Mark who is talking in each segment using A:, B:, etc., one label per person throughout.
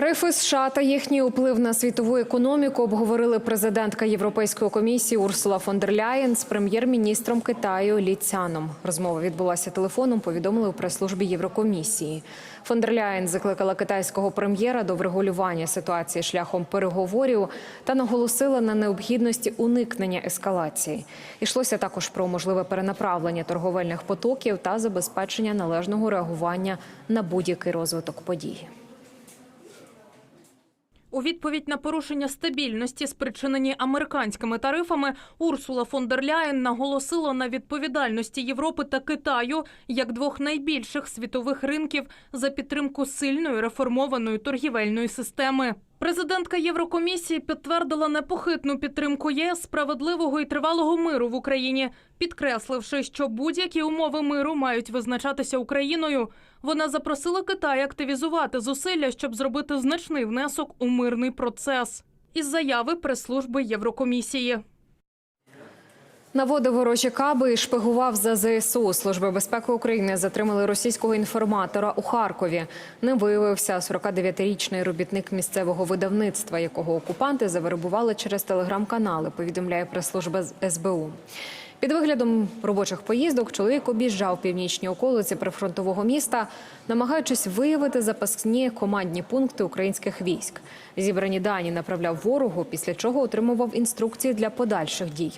A: Тарифи США та їхній вплив на світову економіку обговорили президентка Європейської комісії Урсула фон дер Ляєн з прем'єр-міністром Китаю Лі Цяном. Розмова відбулася телефоном. Повідомили у прес-службі Єврокомісії. Фон дер Ляєн закликала китайського прем'єра до врегулювання ситуації шляхом переговорів та наголосила на необхідності уникнення ескалації. Ішлося також про можливе перенаправлення торговельних потоків та забезпечення належного реагування на будь-який розвиток подій.
B: У відповідь на порушення стабільності, спричинені американськими тарифами, Урсула фон дер Ляєн наголосила на відповідальності Європи та Китаю як двох найбільших світових ринків за підтримку сильної реформованої торгівельної системи. Президентка Єврокомісії підтвердила непохитну підтримку ЄС справедливого і тривалого миру в Україні, підкресливши, що будь-які умови миру мають визначатися Україною. Вона запросила Китай активізувати зусилля, щоб зробити значний внесок у мирний процес. Із заяви прес-служби Єврокомісії.
A: Наводив ворожі каби і шпигував за ЗСУ. Служби безпеки України затримали російського інформатора у Харкові. Ним виявився 49-річний робітник місцевого видавництва, якого окупанти завербували через телеграм-канали. Повідомляє прес-служба СБУ. Під виглядом робочих поїздок чоловік об'їжджав північні околиці прифронтового міста, намагаючись виявити запасні командні пункти українських військ. Зібрані дані направляв ворогу, після чого отримував інструкції для подальших дій.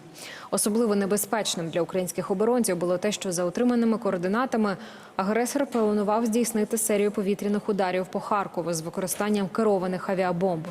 A: Особливо небезпечним для українських оборонців було те, що за отриманими координатами агресор планував здійснити серію повітряних ударів по Харкову з використанням керованих авіабомб.